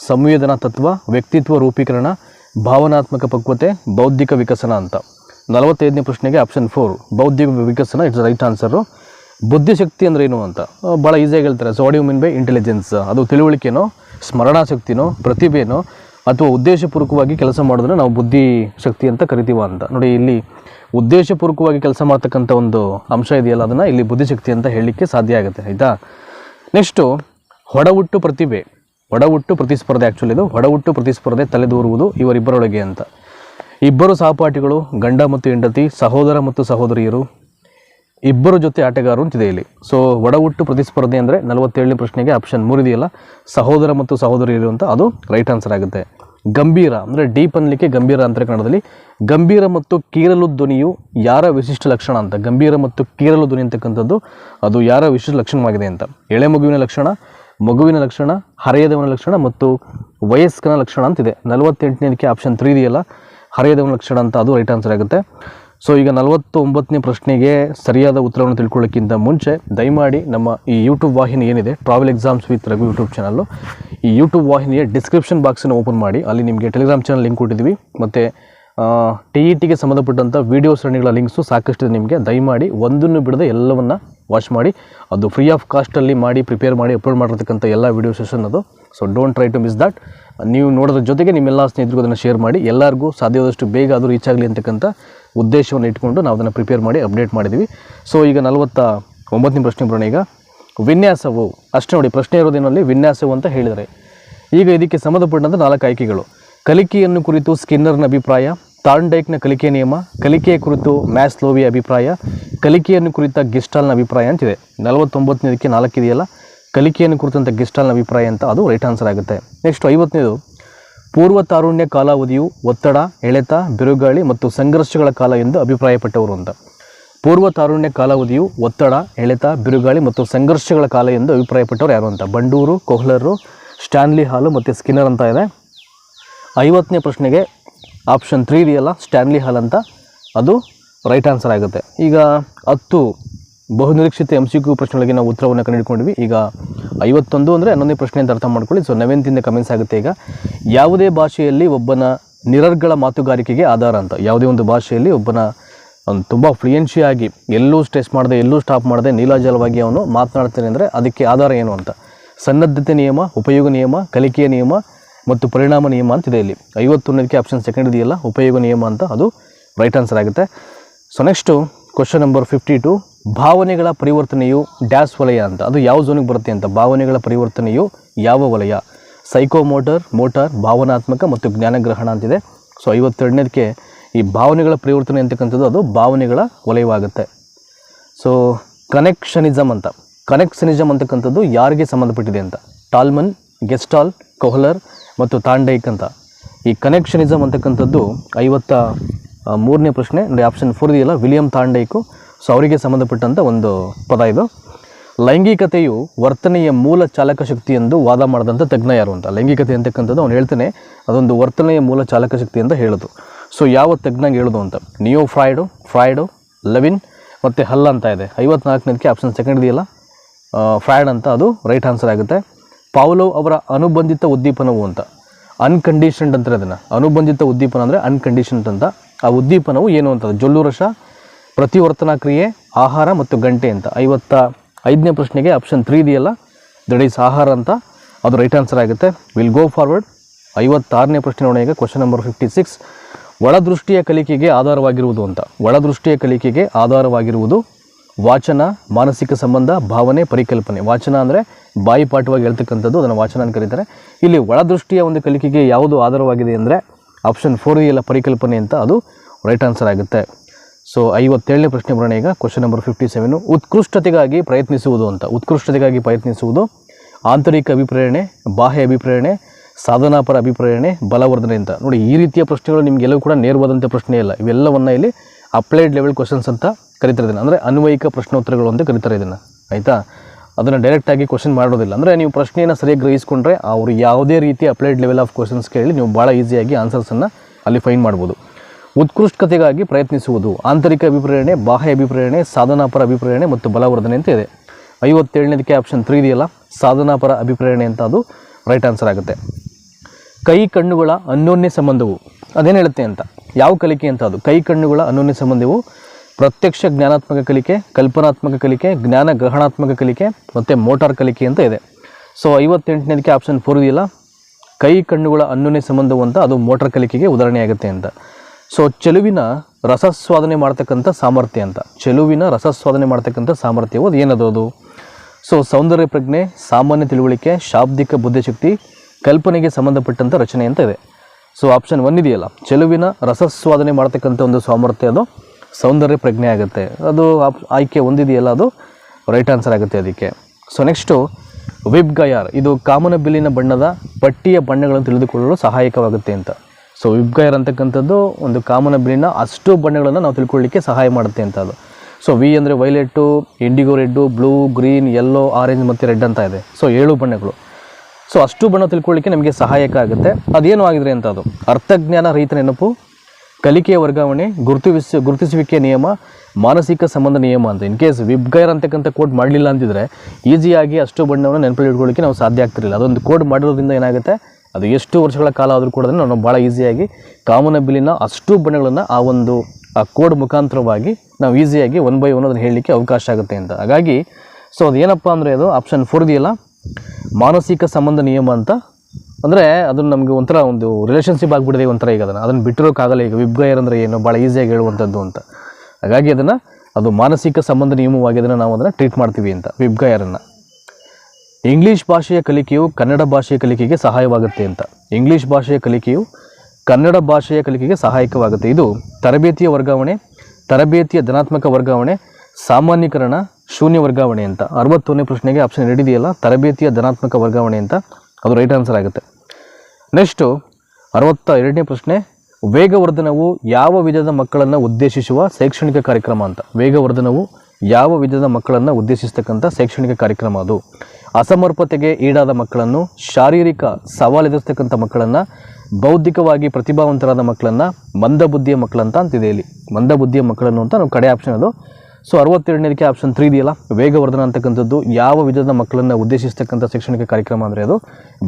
ಸಂವೇದನಾ ತತ್ವ, ವ್ಯಕ್ತಿತ್ವ ರೂಪೀಕರಣ, ಭಾವನಾತ್ಮಕ ಪಕ್ವತೆ, ಬೌದ್ಧಿಕ ವಿಕಸನ ಅಂತ. ನಲವತ್ತೈದನೇ ಪ್ರಶ್ನೆಗೆ ಆಪ್ಷನ್ ಫೋರ್ ಬೌದ್ಧಿಕ ವಿಕಸನ ಇಟ್ಸ್ ರೈಟ್ ಆನ್ಸರು ಬುದ್ಧಿಶಕ್ತಿ ಅಂದರೆ ಏನು ಅಂತ? ಭಾಳ ಈಸಿಯಾಗಿ ಹೇಳ್ತಾರೆ. So what mean by intelligence ಅದು ತಿಳುವಳಿಕೆನೋ, ಸ್ಮರಣಾಶಕ್ತಿನೋ, ಪ್ರತಿಭೆನೋ ಅಥವಾ ಉದ್ದೇಶಪೂರ್ವಕವಾಗಿ ಕೆಲಸ ಮಾಡೋದನ್ನು ನಾವು ಬುದ್ಧಿ ಶಕ್ತಿ ಅಂತ ಕರಿತೀವ ಅಂತ. ನೋಡಿ, ಇಲ್ಲಿ ಉದ್ದೇಶಪೂರ್ವಕವಾಗಿ ಕೆಲಸ ಮಾಡ್ತಕ್ಕಂಥ ಒಂದು ಅಂಶ ಇದೆಯಲ್ಲ, ಅದನ್ನು ಇಲ್ಲಿ ಬುದ್ಧಿಶಕ್ತಿ ಅಂತ ಹೇಳಲಿಕ್ಕೆ ಸಾಧ್ಯ ಆಗುತ್ತೆ, ಆಯಿತಾ? ನೆಕ್ಸ್ಟು ಹೊಡಹುಟ್ಟು ಪ್ರತಿಭೆ. ಹೊಡಹುಟ್ಟು ಪ್ರತಿಸ್ಪರ್ಧೆ ಆ್ಯಕ್ಚುಲಿ ಇದು ಹೊಡಹುಟ್ಟು ಪ್ರತಿಸ್ಪರ್ಧೆ ತಲೆದೂರುವುದು ಇವರಿಬ್ಬರೊಳಗೆ ಅಂತ. ಇಬ್ಬರು ಸಹಪಾಠಿಗಳು, ಗಂಡ ಮತ್ತು ಹೆಂಡತಿ, ಸಹೋದರ ಮತ್ತು ಸಹೋದರಿಯರು ಇಬ್ಬರು ಜೊತೆ ಆಟಗಾರರು ಅಂತಿದೆ ಇಲ್ಲಿ. ಸೊ ಒಡಹುಟ್ಟು ಪ್ರತಿಸ್ಪರ್ಧೆ ಅಂದರೆ ನಲವತ್ತೇಳನೇ ಪ್ರಶ್ನೆಗೆ ಆಪ್ಷನ್ ಮೂರಿದೆಯಲ್ಲ? ಸಹೋದರ ಮತ್ತು ಸಹೋದರಿ ಇರುವಂಥ ಅದು ರೈಟ್ ಆನ್ಸರ್ ಆಗುತ್ತೆ. ಗಂಭೀರ ಅಂದರೆ ಡೀಪ್ ಅನ್ಲಿಕ್ಕೆ ಗಂಭೀರ ಅಂತರ ಕನ್ನಡದಲ್ಲಿ. ಗಂಭೀರ ಮತ್ತು ಕೀರಲು ಧ್ವನಿಯು ಯಾರ ವಿಶಿಷ್ಟ ಲಕ್ಷಣ ಅಂತ? ಗಂಭೀರ ಮತ್ತು ಕೀರಲು ಧ್ವನಿ ಅಂತಕ್ಕಂಥದ್ದು ಅದು ಯಾರ ವಿಶಿಷ್ಟ ಲಕ್ಷಣವಾಗಿದೆ ಅಂತ? ಎಳೆ ಮಗುವಿನ ಲಕ್ಷಣ ಮಗುವಿನ ಲಕ್ಷಣ, ಹರೆಯದವನ ಲಕ್ಷಣ ಮತ್ತು ವಯಸ್ಕನ ಲಕ್ಷಣ ಅಂತಿದೆ. ನಲವತ್ತೆಂಟನೇದಕ್ಕೆ ಆಪ್ಷನ್ ತ್ರೀ ಇದೆಯಲ್ಲ? ಹರೆಯದವನ ಲಕ್ಷಣ ಅಂತ ಅದು ರೈಟ್ ಆನ್ಸರ್ ಆಗುತ್ತೆ. ಸೊ ಈಗ ನಲವತ್ತು ಒಂಬತ್ತನೇ ಪ್ರಶ್ನೆಗೆ ಸರಿಯಾದ ಉತ್ತರವನ್ನು ತಿಳ್ಕೊಳ್ಳೋಕ್ಕಿಂತ ಮುಂಚೆ ದಯಮಾಡಿ ನಮ್ಮ ಈ ಯೂಟ್ಯೂಬ್ ವಾಹಿನಿ ಏನಿದೆ travel exams with Raghu YouTube channel ಈ ಯೂಟ್ಯೂಬ್ ವಾಹಿನಿಯ ಡಿಸ್ಕ್ರಿಪ್ಷನ್ ಬಾಕ್ಸನ್ನು ಓಪನ್ ಮಾಡಿ. ಅಲ್ಲಿ ನಿಮಗೆ ಟೆಲಿಗ್ರಾಮ್ ಚಾನಲ್ ಲಿಂಕ್ ಕೊಟ್ಟಿದ್ದೀವಿ. ಮತ್ತು ಟಿ ಇ ಟಿಗೆ ಸಂಬಂಧಪಟ್ಟಂಥ ವೀಡಿಯೋ ಸರಣಿಗಳ ಲಿಂಕ್ಸು ಸಾಕಷ್ಟಿದೆ ನಿಮಗೆ. ದಯಮಾಡಿ ಒಂದನ್ನು ಬಿಡದೆ ಎಲ್ಲವನ್ನು ವಾಚ್ ಮಾಡಿ. ಅದು ಫ್ರೀ ಆಫ್ ಕಾಸ್ಟಲ್ಲಿ ಮಾಡಿ ಪ್ರಿಪೇರ್ ಮಾಡಿ ಅಪ್ಲೋಡ್ ಮಾಡಿರ್ತಕ್ಕಂಥ ಎಲ್ಲ ವೀಡಿಯೋ ಸೆಷನ್ ಅದು. So don't try to miss that ನೀವು ನೋಡೋದ್ರ ಜೊತೆಗೆ ನಿಮ್ಮೆಲ್ಲ ಸ್ನೇಹಿತರಿಗೂ ಅದನ್ನು ಶೇರ್ ಮಾಡಿ. ಎಲ್ಲರಿಗೂ ಸಾಧ್ಯವಾದಷ್ಟು ಬೇಗ ಅದು ರೀಚ್ ಆಗಲಿ ಅಂತಕ್ಕಂಥ ಉದ್ದೇಶವನ್ನು ಇಟ್ಕೊಂಡು ನಾವು ಅದನ್ನು ಪ್ರಿಪೇರ್ ಮಾಡಿ ಅಪ್ಡೇಟ್ ಮಾಡಿದ್ದೀವಿ ಸೊ ಈಗ ನಲವತ್ತ ಒಂಬತ್ತನೇ ಪ್ರಶ್ನೆ ಬರೋಣ ಈಗ. ವಿನ್ಯಾಸವು, ಅಷ್ಟೇ ನೋಡಿ, ಪ್ರಶ್ನೆ ಇರೋದೇನಲ್ಲಿ ವಿನ್ಯಾಸವು ಅಂತ ಹೇಳಿದರೆ. ಈಗ ಇದಕ್ಕೆ ಸಂಬಂಧಪಟ್ಟಂಥ ನಾಲ್ಕು ಆಯ್ಕೆಗಳು. ಕಲಿಕೆಯನ್ನು ಕುರಿತು ಸ್ಕಿನ್ನರ್ನ ಅಭಿಪ್ರಾಯ ತಾಂಡೈಕ್ನ ಕಲಿಕೆ ನಿಯಮ, ಕಲಿಕೆಯ ಕುರಿತು ಮ್ಯಾಸ್ಲೋವಿಯ ಅಭಿಪ್ರಾಯ, ಕಲಿಕೆಯನ್ನು ಕುರಿತ ಗಿಸ್ಟಾಲ್ನ ಅಭಿಪ್ರಾಯ ಅಂತಿದೆ. ನಲವತ್ತೊಂಬತ್ತನೇದಕ್ಕೆ ನಾಲ್ಕು ಇದೆಯಲ್ಲ? ಕಲಿಕೆಯನ್ನು ಕುರಿತಂಥ ಗಿಸ್ಟಾಲ್ನ ಅಭಿಪ್ರಾಯ ಅಂತ ಅದು ರೈಟ್ ಆನ್ಸರ್ ಆಗುತ್ತೆ. ನೆಕ್ಸ್ಟ್ ಐವತ್ತನೇದು. ಪೂರ್ವ ತಾರುಣ್ಯ ಕಾಲಾವಧಿಯು ಒತ್ತಡ, ಎಳೆತ, ಬಿರುಗಾಳಿ ಮತ್ತು ಸಂಘರ್ಷಗಳ ಕಾಲ ಎಂದು ಅಭಿಪ್ರಾಯಪಟ್ಟವರು ಅಂತ. ಪೂರ್ವ ತಾರುಣ್ಯ ಕಾಲಾವಧಿಯು ಒತ್ತಡ, ಎಳೆತ, ಬಿರುಗಾಳಿ ಮತ್ತು ಸಂಘರ್ಷಗಳ ಕಾಲ ಎಂದು ಅಭಿಪ್ರಾಯಪಟ್ಟವರು ಯಾರು ಅಂತ. ಬಂಡೂರು, ಕೊಹ್ಲರು, ಸ್ಟ್ಯಾನ್ಲಿ ಹಾಲು ಮತ್ತು ಸ್ಕಿನ್ನರ್ ಅಂತ ಇದೆ. ಐವತ್ತನೇ ಪ್ರಶ್ನೆಗೆ ಆಪ್ಷನ್ ತ್ರೀ ಇದೆಯಲ್ಲ, ಸ್ಟ್ಯಾನ್ಲಿ ಹಾಲ್ ಅಂತ. ಅದು ರೈಟ್ ಆನ್ಸರ್ ಆಗುತ್ತೆ. ಈಗ ಹತ್ತು ಬಹುನಿರೀಕ್ಷಿತ ಎಂ ಸಿ ಕ್ಯೂ ಪ್ರಶ್ನೆಗಳಿಗೆ ನಾವು ಉತ್ತರವನ್ನು ಕಂಡುಹಿಡ್ಕೊಂಡ್ವಿ. ಈಗ ಐವತ್ತೊಂದು ಅಂದರೆ ಹನ್ನೊಂದನೇ ಪ್ರಶ್ನೆ ಅಂತ ಅರ್ಥ ಮಾಡ್ಕೊಳ್ಳಿ. ಸೊ ನವೆಂತಿಂದ ಕಮೆಂಟ್ಸ್ ಆಗುತ್ತೆ. ಈಗ ಯಾವುದೇ ಭಾಷೆಯಲ್ಲಿ ಒಬ್ಬನ ನಿರರ್ಗಳ ಮಾತುಗಾರಿಕೆಗೆ ಆಧಾರ ಅಂತ. ಯಾವುದೇ ಒಂದು ಭಾಷೆಯಲ್ಲಿ ಒಬ್ಬನ, ಅವ್ನು ತುಂಬ ಫ್ಲೂಯೆನ್ಷಿಯಾಗಿ ಎಲ್ಲೂ ಸ್ಟ್ರೆಸ್ ಮಾಡದೆ, ಎಲ್ಲೂ ಸ್ಟಾಪ್ ಮಾಡದೆ, ನೀಲಾಜಲವಾಗಿ ಅವನು ಮಾತನಾಡ್ತಾನೆ ಅಂದರೆ ಅದಕ್ಕೆ ಆಧಾರ ಏನು ಅಂತ. ಸನ್ನದ್ಧತೆ ನಿಯಮ, ಉಪಯೋಗ ನಿಯಮ, ಕಲಿಕೆಯ ನಿಯಮ ಮತ್ತು ಪರಿಣಾಮ ನಿಯಮ ಅಂತಿದೆ ಇಲ್ಲಿ. ಐವತ್ತೊಂದಕ್ಕೆ ಆಪ್ಷನ್ ಸೆಕೆಂಡ್ ಇದೆಯಲ್ಲ, ಉಪಯೋಗ ನಿಯಮ ಅಂತ ಅದು ರೈಟ್ ಆನ್ಸರ್ ಆಗುತ್ತೆ. So next question number fifty two ಭಾವನೆಗಳ ಪರಿವರ್ತನೆಯು ಡ್ಯಾಶ್ ವಲಯ ಅಂತ. ಅದು ಯಾವ ಝೋನಿಗೆ ಬರುತ್ತೆ ಅಂತ. ಭಾವನೆಗಳ ಪರಿವರ್ತನೆಯು ಯಾವ ವಲಯ? ಸೈಕೋಮೋಟರ್ ಮೋಟಾರ್ ಭಾವನಾತ್ಮಕ ಮತ್ತು ಜ್ಞಾನಗ್ರಹಣ ಅಂತಿದೆ. ಸೊ ಐವತ್ತೆರಡನೇದಕ್ಕೆ ಈ ಭಾವನೆಗಳ ಪರಿವರ್ತನೆ ಅಂತಕ್ಕಂಥದ್ದು ಅದು ಭಾವನೆಗಳ ವಲಯವಾಗುತ್ತೆ. ಸೊ ಕನೆಕ್ಷನಿಸಮ್ ಅಂತ. ಕನೆಕ್ಷನಿಸಮ್ ಅಂತಕ್ಕಂಥದ್ದು ಯಾರಿಗೆ ಸಂಬಂಧಪಟ್ಟಿದೆ ಅಂತ? ಟಾಲ್ಮನ್ ಗೆಸ್ಟಾಲ್ ಕೊಹ್ಲರ್ ಮತ್ತು ತಾಂಡೈಕ್ ಅಂತ. ಈ ಕನೆಕ್ಷನಿಸಮ್ ಅಂತಕ್ಕಂಥದ್ದು ಐವತ್ತ ಮೂರನೇ ಪ್ರಶ್ನೆ, ಅಂದರೆ ಆಪ್ಷನ್ ಫೋರ್ ಇದೆಯಲ್ಲ ವಿಲಿಯಂ ತಾಂಡೈಕು ಸೊ ಅವರಿಗೆ ಸಂಬಂಧಪಟ್ಟಂಥ ಒಂದು ಪದ ಇದು. ಲೈಂಗಿಕತೆಯು ವರ್ತನೆಯ ಮೂಲ ಚಾಲಕ ಶಕ್ತಿ ಎಂದು ವಾದ ಮಾಡಿದಂಥ ತಜ್ಞ ಯಾರು ಅಂತ. ಲೈಂಗಿಕತೆ ಅಂತಕ್ಕಂಥದ್ದು ಅವನು ಹೇಳ್ತಾನೆ, ಅದೊಂದು ವರ್ತನೆಯ ಮೂಲ ಚಾಲಕ ಶಕ್ತಿ ಅಂತ ಹೇಳೋದು. ಸೊ ಯಾವ ತಜ್ಞಾಗ ಹೇಳೋದು ಅಂತ. ನಿಯೋ ಫ್ರಾಯ್ಡು ಫ್ರಾಯ್ಡು, ಲವಿನ್ ಮತ್ತು ಹಲ್ ಅಂತ ಇದೆ. ಐವತ್ನಾಲ್ಕನೇದಕ್ಕೆ ಆಪ್ಷನ್ ಸೆಕೆಂಡ್ ಇದೆಯಲ್ಲ? ಫ್ರಾಯ್ಡ್ ಅಂತ ಅದು ರೈಟ್ ಆನ್ಸರ್ ಆಗುತ್ತೆ. ಪಾವ್ಲೋ ಅವರ ಅನುಬಂಧಿತ ಉದ್ದೀಪನವು ಅಂತ. ಅನ್ಕಂಡೀಷನ್ಡ್ ಅಂತಾರೆ ಅದನ್ನು ಅನುಬಂಧಿತ ಉದ್ದೀಪನ ಅಂದರೆ ಅನ್ಕಂಡೀಷನ್ಡ್ ಅಂತ. ಆ ಉದ್ದೀಪನವು ಏನು ಅಂತ? ಜೊಲ್ಲು ರಸ ಪ್ರತಿವರ್ತನಾ ಕ್ರಿಯೆ, ಆಹಾರ ಮತ್ತು ಗಂಟೆ ಅಂತ. ಐವತ್ತ ಐದನೇ ಪ್ರಶ್ನೆಗೆ ಆಪ್ಷನ್ ತ್ರೀ ಇದೆಯಲ್ಲ? ದಟ್ ಈಸ್ ಆಹಾರ ಅಂತ. ಅದು ರೈಟ್ ಆನ್ಸರ್ ಆಗುತ್ತೆ. ವಿಲ್ ಗೋ ಫಾರ್ವರ್ಡ್ ಐವತ್ತಾರನೇ ಪ್ರಶ್ನೆ ನೋಡೋಣ ಕ್ವಶನ್ ನಂಬರ್ ಫಿಫ್ಟಿ ಸಿಕ್ಸ್ ಒಳದೃಷ್ಟಿಯ ಕಲಿಕೆಗೆ ಆಧಾರವಾಗಿರುವುದು ಅಂತ. ಒಳದೃಷ್ಟಿಯ ಕಲಿಕೆಗೆ ಆಧಾರವಾಗಿರುವುದು ವಾಚನ, ಮಾನಸಿಕ ಸಂಬಂಧ, ಭಾವನೆ, ಪರಿಕಲ್ಪನೆ. ವಾಚನ ಅಂದರೆ ಬಾಯಿಪಾಠವಾಗಿ ಹೇಳ್ತಕ್ಕಂಥದ್ದು, ಅದನ್ನು ವಾಚನ ಅಂತ ಕರೀತಾರೆ. ಇಲ್ಲಿ ಒಳದೃಷ್ಟಿಯ ಒಂದು ಕಲಿಕೆಗೆ ಯಾವುದು ಆಧಾರವಾಗಿದೆ ಅಂದರೆ ಆಪ್ಷನ್ ಫೋರ್ ಎಲ್ಲ ಪರಿಕಲ್ಪನೆ ಅಂತ. ಅದು ರೈಟ್ ಆನ್ಸರ್ ಆಗುತ್ತೆ. ಸೊ ಐವತ್ತೇಳನೇ ಪ್ರಶ್ನೆ ಬರೋಣ ಈಗ. ಕ್ವಶನ್ ನಂಬರ್ ಫಿಫ್ಟಿ ಸೆವೆನು ಉತ್ಕೃಷ್ಟತೆಗಾಗಿ ಪ್ರಯತ್ನಿಸುವುದು ಅಂತ. ಉತ್ಕೃಷ್ಟತೆಗಾಗಿ ಪ್ರಯತ್ನಿಸುವುದು ಆಂತರಿಕ ಅಭಿಪ್ರೇರಣೆ, ಬಾಹ್ಯ ಅಭಿಪ್ರೇರಣೆ, ಸಾಧನಾಪರ ಅಭಿಪ್ರೇರಣೆ, ಬಲವರ್ಧನೆ ಅಂತ. ನೋಡಿ, ಈ ರೀತಿಯ ಪ್ರಶ್ನೆಗಳು ನಿಮಗೆಲ್ಲವೂ ಕೂಡ ನೇರವಾದಂಥ ಪ್ರಶ್ನೆ ಇಲ್ಲ. ಇವೆಲ್ಲವನ್ನು ಇಲ್ಲಿ ಅಪ್ಲೈಡ್ ಲೆವೆಲ್ ಕ್ವಶನ್ಸ್ ಅಂತ ಕರಿತಾರೆ ಇದನ್ನು ಅಂದರೆ ಅನ್ವಯಿಕ ಪ್ರಶ್ನೋತ್ತರಗಳು ಅಂತ ಕರಿತಾರೆ ಇದನ್ನು ಆಯಿತಾ? ಅದನ್ನು ಡೈರೆಕ್ಟಾಗಿ ಕ್ವಶನ್ ಮಾಡೋದಿಲ್ಲ. ಅಂದರೆ ನೀವು ಪ್ರಶ್ನೆಯನ್ನು ಸರಿಯಾಗಿ ಗ್ರಹಿಸ್ಕೊಂಡ್ರೆ ಅವರು ಯಾವುದೇ ರೀತಿ ಅಪ್ಲೈಡ್ ಲೆವೆಲ್ ಆಫ್ ಕ್ವಶನ್ಸ್ ಕೇಳಿ ನೀವು ಭಾಳ ಈಸಿಯಾಗಿ ಆನ್ಸರ್ಸನ್ನು ಅಲ್ಲಿ ಫೈನ್ ಮಾಡ್ಬೋದು. ಉತ್ಕೃಷ್ಟತೆಗಾಗಿ ಪ್ರಯತ್ನಿಸುವುದು. ಆಂತರಿಕ ಅಭಿಪ್ರೇರಣೆ, ಬಾಹ್ಯ ಅಭಿಪ್ರೇರಣೆ, ಸಾಧನಾಪರ ಅಭಿಪ್ರೇರಣೆ ಮತ್ತು ಬಲವರ್ಧನೆ ಅಂತ ಇದೆ. ಐವತ್ತೇಳನೇದಕ್ಕೆ ಆಪ್ಷನ್ ತ್ರೀ ಇದೆಯಲ್ಲ? ಸಾಧನಾಪರ ಅಭಿಪ್ರೇರಣೆ ಅಂತ ಅದು ರೈಟ್ ಆನ್ಸರ್ ಆಗುತ್ತೆ. ಕೈ ಕಣ್ಣುಗಳ ಅನ್ಯೋನ್ಯ ಸಂಬಂಧವು. ಅದೇನು ಹೇಳುತ್ತೆ ಅಂತ? ಯಾವ ಕಲಿಕೆ ಅಂತ ಅದು? ಕೈ ಕಣ್ಣುಗಳ ಅನ್ಯೋನ್ಯ ಸಂಬಂಧವು ಪ್ರತ್ಯಕ್ಷ ಜ್ಞಾನಾತ್ಮಕ ಕಲಿಕೆ, ಕಲ್ಪನಾತ್ಮಕ ಕಲಿಕೆ, ಜ್ಞಾನ ಗ್ರಹಣಾತ್ಮಕ ಕಲಿಕೆ ಮತ್ತು ಮೋಟಾರ್ ಕಲಿಕೆ ಅಂತ ಇದೆ. ಸೊ ಐವತ್ತೆಂಟನೇದಕ್ಕೆ ಆಪ್ಷನ್ ಫೋರ್ ಇದೆಯಲ್ಲ? ಕೈ ಕಣ್ಣುಗಳ ಅನ್ಯೋನ್ಯ ಸಂಬಂಧವು ಅಂತ ಅದು ಮೋಟಾರ್ ಕಲಿಕೆಗೆ ಉದಾಹರಣೆ ಆಗುತ್ತೆ ಅಂತ. ಸೊ ಚೆಲುವಿನ ರಸಸ್ವಾದನೆ ಮಾಡ್ತಕ್ಕಂಥ ಸಾಮರ್ಥ್ಯ ಅಂತ. ಚೆಲುವಿನ ರಸಸ್ವಾದನೆ ಮಾಡ್ತಕ್ಕಂಥ ಸಾಮರ್ಥ್ಯವು ಅದು ಏನದು ಅದು? ಸೊ ಸೌಂದರ್ಯ ಪ್ರಜ್ಞೆ, ಸಾಮಾನ್ಯ ತಿಳುವಳಿಕೆ, ಶಾಬ್ದಿಕ ಬುದ್ಧಿಶಕ್ತಿ, ಕಲ್ಪನೆಗೆ ಸಂಬಂಧಪಟ್ಟಂಥ ರಚನೆ ಅಂತ ಇದೆ. ಸೊ ಆಪ್ಷನ್ ಒನ್ ಇದೆಯಲ್ಲ. ಚೆಲುವಿನ ರಸಸ್ವಾದನೆ ಮಾಡ್ತಕ್ಕಂಥ ಒಂದು ಸಾಮರ್ಥ್ಯ ಅದು. ಸೌಂದರ್ಯ ಪ್ರಜ್ಞೆ ಆಗುತ್ತೆ. ಅದು ಆಪ್ ಆಯ್ಕೆ ಒಂದಿದೆಯಲ್ಲ ಅದು? ರೈಟ್ ಆನ್ಸರ್ ಆಗುತ್ತೆ ಅದಕ್ಕೆ. ಸೊ ನೆಕ್ಸ್ಟು ವಿಬ್ ಗಯಾರ್ ಇದು ಕಾಮನ ಬಿಲ್ಲಿನ ಬಣ್ಣದ ಪಟ್ಟಿಯ ಬಣ್ಣಗಳನ್ನು ತಿಳಿದುಕೊಳ್ಳಲು ಸಹಾಯಕವಾಗುತ್ತೆ ಅಂತ. ಸೊ ವಿಬ್ಗೈರ್ ಅಂತಕ್ಕಂಥದ್ದು ಒಂದು ಕಾಮನ ಬಿಳಿನ ಅಷ್ಟು ಬಣ್ಣಗಳನ್ನು ನಾವು ತಿಳ್ಕೊಳ್ಳಿಕ್ಕೆ ಸಹಾಯ ಮಾಡುತ್ತೆ ಅಂತ ಅದು ಸೊ ವಿ ಅಂದರೆ violet, indigo red, blue, green yellow orange ಮತ್ತು ರೆಡ್ ಅಂತ ಇದೆ. ಸೊ ಏಳು ಬಣ್ಣಗಳು. ಸೊ ಅಷ್ಟು ಬಣ್ಣ ತಿಳ್ಕೊಳ್ಳಿಕ್ಕೆ ನಮಗೆ ಸಹಾಯಕ ಆಗುತ್ತೆ. ಅದೇನು ಆಗಿದ್ರೆ ಅಂತ ಅದು ಅರ್ಥಜ್ಞಾನ ರೈತ ನೆನಪು ಕಲಿಕೆಯ ವರ್ಗಾವಣೆ ಗುರುತಿಸ ಗುರುತಿಸುವಿಕೆ ನಿಯಮ, ಮಾನಸಿಕ ಸಂಬಂಧ ನಿಯಮ ಅಂತ. ಇನ್ ಕೇಸ್ ವಿಬ್ಗೈರ್ ಅಂತಕ್ಕಂಥ ಕೋಡ್ ಮಾಡಲಿಲ್ಲ ಅಂತಿದ್ರೆ ಈಸಿಯಾಗಿ ಅಷ್ಟು ಬಣ್ಣವನ್ನು ನೆನಪಲ್ಲಿ ಇಟ್ಕೊಳ್ಳಿಕ್ಕೆ ನಾವು ಸಾಧ್ಯ ಆಗ್ತಿರಲಿಲ್ಲ. ಅದೊಂದು ಕೋಡ್ ಮಾಡಿರೋದ್ರಿಂದ ಏನಾಗುತ್ತೆ? ಅದು ಎಷ್ಟು ವರ್ಷಗಳ ಕಾಲ ಆದರೂ ಕೂಡ ಅದನ್ನು ನಾವು ಭಾಳ ಈಸಿಯಾಗಿ ಕಾಮನ ಬಿಲ್ಲಿನ ಅಷ್ಟು ಬಣ್ಣಗಳನ್ನು ಆ ಒಂದು, ಆ ಕೋಡ್ ಮುಖಾಂತರವಾಗಿ ನಾವು ಈಸಿಯಾಗಿ ಒನ್ ಬೈ ಒನ್ ಅದನ್ನು ಹೇಳಲಿಕ್ಕೆ ಅವಕಾಶ ಆಗುತ್ತೆ ಅಂತ. ಹಾಗಾಗಿ ಸೊ ಅದು ಏನಪ್ಪ ಅಂದರೆ ಅದು ಆಪ್ಷನ್ ಫೋರ್ ಇದೆಯಲ್ಲ ಮಾನಸಿಕ ಸಂಬಂಧ ನಿಯಮ ಅಂತ. ಅಂದರೆ ಅದನ್ನು ನಮಗೆ ಒಂಥರ ಒಂದು ರಿಲೇಷನ್ಶಿಪ್ ಆಗಿಬಿಟ್ಟಿದೆ ಒಂಥರ ಈಗ ಅದನ್ನು. ಅದನ್ನು ಬಿಟ್ಟಿರೋಕ್ಕಾಗಲ್ಲ ಈಗ ವಿಬ್ಗಯರ್ ಅಂದರೆ ಏನು, ಭಾಳ ಈಸಿಯಾಗಿ ಹೇಳುವಂಥದ್ದು ಅಂತ. ಹಾಗಾಗಿ ಅದನ್ನು, ಅದು ಮಾನಸಿಕ ಸಂಬಂಧ ನಿಯಮವಾಗಿ ಅದನ್ನು ನಾವು ಅದನ್ನು ಟ್ರೀಟ್ ಮಾಡ್ತೀವಿ ಅಂತ ವಿಬ್ಗೈರನ್ನು ಇಂಗ್ಲೀಷ್ ಭಾಷೆಯ ಕಲಿಕೆಯು ಕನ್ನಡ ಭಾಷೆಯ ಕಲಿಕೆಗೆ ಸಹಾಯವಾಗುತ್ತೆ ಅಂತ. ಇಂಗ್ಲೀಷ್ ಭಾಷೆಯ ಕಲಿಕೆಯು ಕನ್ನಡ ಭಾಷೆಯ ಕಲಿಕೆಗೆ ಸಹಾಯಕವಾಗುತ್ತೆ. ಇದು ತರಬೇತಿಯ ವರ್ಗಾವಣೆ, ತರಬೇತಿಯ ಧನಾತ್ಮಕ ವರ್ಗಾವಣೆ, ಸಾಮಾನ್ಯೀಕರಣ, ಶೂನ್ಯ ವರ್ಗಾವಣೆ ಅಂತ. ಅರವತ್ತೊಂದನೇ ಪ್ರಶ್ನೆಗೆ ಆಪ್ಷನ್ ಎರಡಿದೆಯಲ್ಲ ತರಬೇತಿಯ ಧನಾತ್ಮಕ ವರ್ಗಾವಣೆ ಅಂತ ಅದು ರೈಟ್ ಆನ್ಸರ್ ಆಗುತ್ತೆ. ನೆಕ್ಸ್ಟು ಅರವತ್ತ ಎರಡನೇ ಪ್ರಶ್ನೆ, ವೇಗವರ್ಧನವು ಯಾವ ವಿಧದ ಮಕ್ಕಳನ್ನು ಉದ್ದೇಶಿಸುವ ಶೈಕ್ಷಣಿಕ ಕಾರ್ಯಕ್ರಮ ಅಂತ. ವೇಗವರ್ಧನವು ಯಾವ ವಿಧದ ಮಕ್ಕಳನ್ನು ಉದ್ದೇಶಿಸ್ತಕ್ಕಂಥ ಶೈಕ್ಷಣಿಕ ಕಾರ್ಯಕ್ರಮ ಅದು. ಅಸಮರ್ಪತೆಗೆ ಈಡಾದ ಮಕ್ಕಳನ್ನು, ಶಾರೀರಿಕ ಸವಾಲೆದುರಿಸ್ತಕ್ಕಂಥ ಮಕ್ಕಳನ್ನು, ಬೌದ್ಧಿಕವಾಗಿ ಪ್ರತಿಭಾವಂತರಾದ ಮಕ್ಕಳನ್ನು, ಮಂದಬುದ್ಧಿಯ ಮಕ್ಕಳಂತ ಅಂತಿದೆ ಇಲ್ಲಿ. ಮಂದಬುದ್ಧಿಯ ಮಕ್ಕಳನ್ನು ಅಂತ ನಾವು ಕಡೆ ಆಪ್ಷನ್ ಅದು. ಸೊ ಅರವತ್ತೆರಡನೇದಕ್ಕೆ ಆಪ್ಷನ್ ತ್ರೀ ಇದೆಯಲ್ಲ, ವೇಗವರ್ಧನ ಅಂತಕ್ಕಂಥದ್ದು, ಯಾವ ವಿಧದ ಮಕ್ಕಳನ್ನು ಉದ್ದೇಶಿಸ್ತಕ್ಕಂಥ ಶೈಕ್ಷಣಿಕ ಕಾರ್ಯಕ್ರಮ ಅಂದರೆ ಅದು,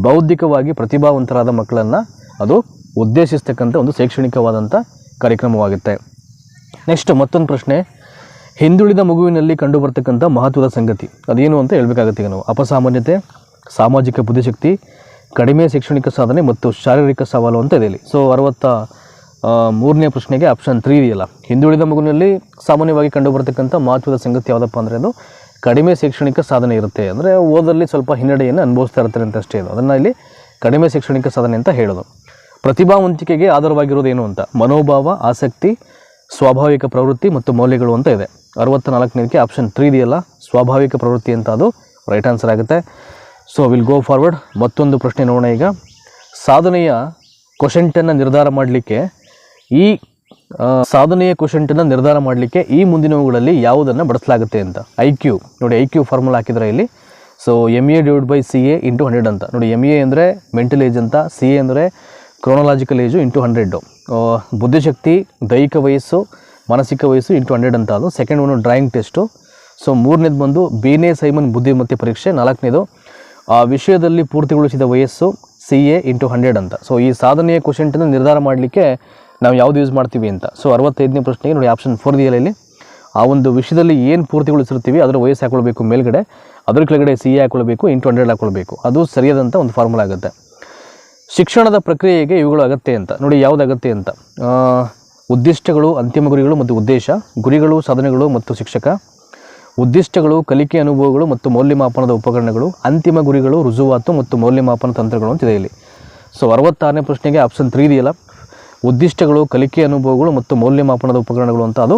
ಬೌದ್ಧಿಕವಾಗಿ ಪ್ರತಿಭಾವಂತರಾದ ಮಕ್ಕಳನ್ನು ಅದು ಉದ್ದೇಶಿಸ್ತಕ್ಕಂಥ ಒಂದು ಶೈಕ್ಷಣಿಕವಾದಂಥ ಕಾರ್ಯಕ್ರಮವಾಗುತ್ತೆ. ನೆಕ್ಸ್ಟ್ ಮತ್ತೊಂದು ಪ್ರಶ್ನೆ. ಹಿಂದುಳಿದ ಮಗುವಿನಲ್ಲಿ ಕಂಡುಬರ್ತಕ್ಕಂಥ ಮಹತ್ವದ ಸಂಗತಿ. ಅದೇನು ಅಂತ ಹೇಳಬೇಕಾಗತ್ತೆ ಈಗ ನಾವು. ಅಪಸಾಮಾನ್ಯತೆ, ಸಾಮಾಜಿಕ ಬುದ್ಧಿಶಕ್ತಿ, ಕಡಿಮೆ ಶೈಕ್ಷಣಿಕ ಸಾಧನೆ ಮತ್ತು ಶಾರೀರಿಕ ಸವಾಲು ಅಂತ ಇದೆ ಇಲ್ಲಿ. ಸೊ ಅರವತ್ತ ಮೂರನೇ ಪ್ರಶ್ನೆಗೆ ಆಪ್ಷನ್ ತ್ರೀ ಇದೆಯಲ್ಲ. ಹಿಂದುಳಿದ ಮಗುವಿನಲ್ಲಿ ಸಾಮಾನ್ಯವಾಗಿ ಕಂಡುಬರ್ತಕ್ಕಂಥ ಮಹತ್ವದ ಸಂಗತಿ ಯಾವುದಪ್ಪ ಅಂದರೆ ಅದು ಕಡಿಮೆ ಶೈಕ್ಷಣಿಕ ಸಾಧನೆ ಇರುತ್ತೆ. ಅಂದರೆ ಓದರಲ್ಲಿ ಸ್ವಲ್ಪ ಹಿನ್ನಡೆಯನ್ನು ಅನುಭವಿಸ್ತಾ ಇರ್ತಾರೆ ಅಂತ ಅಷ್ಟೇ ಇದು ಅದನ್ನು ಇಲ್ಲಿ ಕಡಿಮೆ ಶೈಕ್ಷಣಿಕ ಸಾಧನೆ ಅಂತ ಹೇಳೋದು. ಪ್ರತಿಭಾವಂತಿಕೆಗೆ ಆಧಾರವಾಗಿರೋದು ಏನು ಅಂತ? ಮನೋಭಾವ, ಆಸಕ್ತಿ ಸ್ವಾಭಾವಿಕ ಪ್ರವೃತ್ತಿ ಮತ್ತು ಮೌಲ್ಯಗಳು ಅಂತ ಇದೆ. ಅರವತ್ತ ನಾಲ್ಕನೇದಕ್ಕೆ ಆಪ್ಷನ್ ತ್ರೀ ಇದೆಯಲ್ಲ, ಸ್ವಾಭಾವಿಕ ಪ್ರವೃತ್ತಿ ಅಂತ ಅದು. ರೈಟ್ ಆನ್ಸರ್ ಆಗುತ್ತೆ. ಸೊ ವಿಲ್ ಗೋ ಫಾರ್ವರ್ಡ್ ಮತ್ತೊಂದು ಪ್ರಶ್ನೆ ನೋಡೋಣ ಈಗ. ಸಾಧನೆಯ ಕ್ವಶಂಟನ್ನು ನಿರ್ಧಾರ ಮಾಡಲಿಕ್ಕೆ ಈ ಸಾಧನೆಯ ಕ್ವಶಂಟನ್ನು ನಿರ್ಧಾರ ಮಾಡಲಿಕ್ಕೆ ಈ ಮುಂದಿನವುಗಳಲ್ಲಿ ಯಾವುದನ್ನು ಬಳಸಲಾಗುತ್ತೆ ಅಂತ. ಐ ಕ್ಯೂ ನೋಡಿ ಐ ಕ್ಯೂ ಫಾರ್ಮುಲಾ ಹಾಕಿದ್ರೆ ಇಲ್ಲಿ. So M A divide by C A into hundred ಅಂತ. ನೋಡಿ ಎಂ ಎ ಅಂದರೆ ಮೆಂಟಲ್ ಏಜ್ ಅಂತ ಸಿ ಎ ಅಂದರೆ ಕ್ರೋನಲಾಜಿಕಲ್ ಏಜು ಇಂಟು ಹಂಡ್ರೆಡ್ಡು ಬುದ್ಧಿಶಕ್ತಿ, ದೈಹಿಕ ವಯಸ್ಸು, ಮಾನಸಿಕ ವಯಸ್ಸು ಇಂಟು ಹಂಡ್ರೆಡ್ ಅಂತ ಅದು. Second one drawing test so ಮೂರನೇದು ಬಂದು ಬೇನೆ ಸೈಮನ್ ಬುದ್ಧಿಮತ್ತೆ ಪರೀಕ್ಷೆ. ನಾಲ್ಕನೇದು, ಆ ವಿಷಯದಲ್ಲಿ ಪೂರ್ತಿಗೊಳಿಸಿದ ವಯಸ್ಸು ಸಿ ಎ ಇಂಟು ಹಂಡ್ರೆಡ್ ಅಂತ. ಸೊ ಈ ಸಾಧನೆಯ ಕ್ವಶಂಟನ್ನು ನಿರ್ಧಾರ ಮಾಡಲಿಕ್ಕೆ ನಾವು ಯಾವುದು ಯೂಸ್ ಮಾಡ್ತೀವಿ ಅಂತ. ಸೊ ಅರವತ್ತೈದನೇ ಪ್ರಶ್ನೆಗೆ ನೋಡಿ ಆಪ್ಷನ್ ಫೋರ್ ದಿಯಲ್ಲಿ ಆ ಒಂದು ವಿಷಯದಲ್ಲಿ ಏನು ಪೂರ್ತಿಗೊಳಿಸಿರ್ತೀವಿ, ಅದರ ವಯಸ್ಸು ಹಾಕೊಳ್ಬೇಕು ಮೇಲ್ಗಡೆ. ಅದ್ರ ಕೆಳಗಡೆ ಸಿ ಎ ಹಾಕೊಳ್ಬೇಕು ಇಂಟು ಹಂಡ್ರೆಡ್ ಹಾಕೊಳ್ಬೇಕು. ಅದು ಸರಿಯಾದಂಥ ಒಂದು ಫಾರ್ಮುಲಾ ಆಗುತ್ತೆ. ಶಿಕ್ಷಣದ ಪ್ರಕ್ರಿಯೆಗೆ ಇವುಗಳು ಅಗತ್ಯ ಅಂತ. ನೋಡಿ ಯಾವುದು ಅಗತ್ಯ ಅಂತ. ಉದ್ದಿಷ್ಟಗಳು, ಅಂತಿಮ ಗುರಿಗಳು ಮತ್ತು ಉದ್ದೇಶ, ಗುರಿಗಳು, ಸಾಧನೆಗಳು ಮತ್ತು ಶಿಕ್ಷಕ, ಉದ್ದಿಷ್ಟಗಳು, ಕಲಿಕೆ ಅನುಭವಗಳು ಮತ್ತು ಮೌಲ್ಯಮಾಪನದ ಉಪಕರಣಗಳು, ಅಂತಿಮ ಗುರಿಗಳು, ರುಜುವಾತು ಮತ್ತು ಮೌಲ್ಯಮಾಪನ ತಂತ್ರಗಳು ಅಂತಿದೆ ಇಲ್ಲಿ. ಸೊ ಅರವತ್ತಾರನೇ ಪ್ರಶ್ನೆಗೆ ಆಪ್ಷನ್ ತ್ರೀ ಇದೆಯಲ್ಲ? ಉದ್ದಿಷ್ಟಗಳು, ಕಲಿಕೆ ಅನುಭವಗಳು ಮತ್ತು ಮೌಲ್ಯಮಾಪನದ ಉಪಕರಣಗಳು ಅಂತ ಅದು